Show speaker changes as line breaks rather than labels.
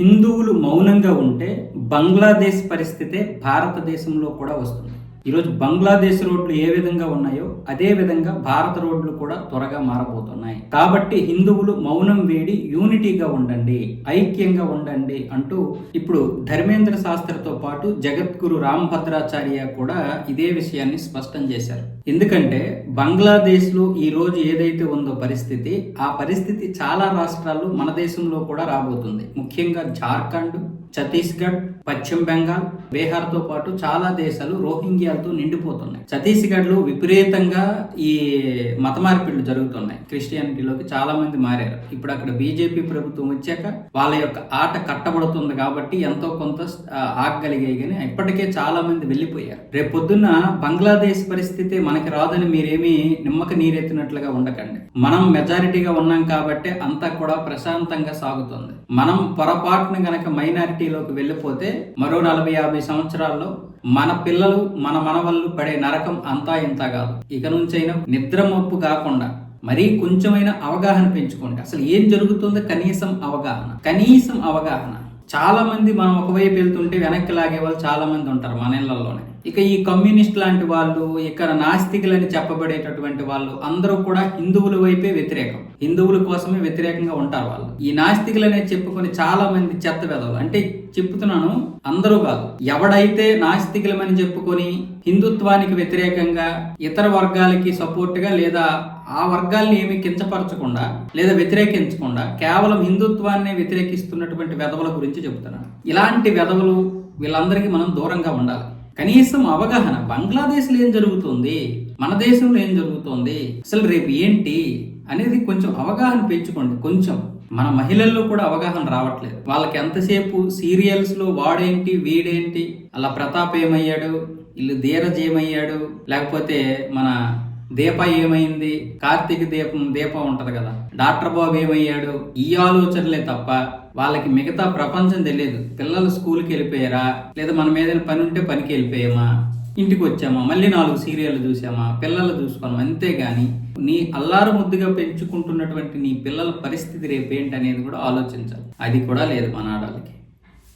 హిందువులు మౌనంగా ఉంటే బంగ్లాదేశ్ పరిస్థితే భారతదేశంలో కూడా వస్తుంది. ఈరోజు బంగ్లాదేశ్ రోడ్లు ఏ విధంగా ఉన్నాయో అదే విధంగా భారత రోడ్లు కూడా త్వరగా మారబోతున్నాయి. కాబట్టి హిందువులు మౌనం వేడి యూనిటీగా ఉండండి ఐక్యంగా ఉండండి అంటూ ఇప్పుడు ధర్మేంద్ర శాస్త్రితో పాటు జగద్గురు రామభద్రాచార్య కూడా ఇదే విషయాన్ని స్పష్టం చేశారు. ఎందుకంటే బంగ్లాదేశ్లో ఈ రోజు ఏదైతే ఉందో పరిస్థితి ఆ పరిస్థితి చాలా రాష్ట్రాలు మన దేశంలో కూడా రాబోతుంది. ముఖ్యంగా జార్ఖండ్ ఛత్తీస్గఢ్ పశ్చిమ బెంగాల్ బీహార్తో పాటు చాలా దేశాలు రోహింగ్యా రోహింగ్యాలతో నిండిపోతున్నాయి. ఛత్తీస్గఢ్లో విపరీతంగా ఈ మత మార్పిడులు జరుగుతున్నాయి. క్రిస్టియానిటీలోకి చాలా మంది మారారు. ఇప్పుడు అక్కడ బీజేపీ ప్రభుత్వం వచ్చాక వాళ్ళ యొక్క ఆట కట్టబడుతుంది కాబట్టి ఎంతో కొంత ఆ, ఆగగలిగాయి కానీ ఇప్పటికే చాలా మంది వెళ్ళిపోయారు. రేపు పొద్దున్న బంగ్లాదేశ్ పరిస్థితి మనకి రాదని మీరేమీ నిమ్మక నీరెత్తినట్లుగా ఉండకండి. మనం మెజారిటీగా ఉన్నాం కాబట్టి అంతా కూడా ప్రశాంతంగా సాగుతుంది. మనం పొరపాటున గనక మైనారిటీలోకి వెళ్ళిపోతే మరో నలభై యాభై సంవత్సరాల్లో మన పిల్లలు మన మనవళ్ళు పడే నరకం అంతా ఇంత కాదు. ఇక నుంచైనా నిద్ర మప్పు కాకుండా మరీ కొంచెమైన అవగాహన పెంచుకోండి. అసలు ఏం జరుగుతుందో కనీసం అవగాహన. కనీసం అవగాహన. చాలా మంది మనం ఒకవైపు వెళ్తుంటే వెనక్కి లాగే వాళ్ళు చాలా మంది ఉంటారు మన ఇళ్ళలోనే. ఇక ఈ కమ్యూనిస్ట్ లాంటి వాళ్ళు ఇక్కడ నాస్తికులని చెప్పబడేటటువంటి వాళ్ళు అందరూ కూడా హిందువుల వైపే వ్యతిరేకం. హిందువుల కోసమే వ్యతిరేకంగా ఉంటారు వాళ్ళు. ఈ నాస్తికులనే చెప్పుకొని చాలా మంది చెత్త వెదవులు అంటే చెప్తున్నాను అందరూ కాదు. ఎవడైతే నాస్తికులమని చెప్పుకొని హిందుత్వానికి వ్యతిరేకంగా ఇతర వర్గాలకి సపోర్ట్గా లేదా ఆ వర్గాల్ని ఏమి కించపరచకుండా లేదా వ్యతిరేకించకుండా కేవలం హిందుత్వాన్ని వ్యతిరేకిస్తున్నటువంటి వెధవల గురించి చెబుతున్నాను. ఇలాంటి వెధవలు వీళ్ళందరికీ మనం దూరంగా ఉండాలి. కనీసం అవగాహన బంగ్లాదేశ్లో ఏం జరుగుతుంది? మన దేశంలో ఏం జరుగుతుంది? అసలు రేపు ఏంటి? అనేది కొంచెం అవగాహన పెంచుకోండి కొంచెం. మన మహిళల్లో కూడా అవగాహన రావట్లేదు. వాళ్ళకి ఎంతసేపు సీరియల్స్లో వాడేంటి వీడేంటి? అలా ప్రతాప్ ఏమయ్యాడు? ఇల్లు ధీరజ్ ఏమయ్యాడు? లేకపోతే మన దీప ఏమైంది? కార్తీక దీపం దీపం ఉంటది కదా. డాక్టర్ బాబు ఏమయ్యాడు? ఈ ఆలోచనలే తప్ప వాళ్ళకి మిగతా ప్రపంచం తెలియదు. పిల్లలు స్కూల్కి వెళ్ళిపోయారా? లేదా మన మీద పని ఉంటే పనికి వెళ్ళిపోయామా? ఇంటికి వచ్చామా? మళ్ళీ నాలుగు సీరియల్ చూసామా? పిల్లలు చూసుకున్నాం అంతేగాని నీ అల్లారు ముద్దుగా పెంచుకుంటున్నటువంటి నీ పిల్లల పరిస్థితి రేపు ఏంటి అనేది కూడా ఆలోచించాలి. అది కూడా లేదు మన ఆడవాళ్ళకి.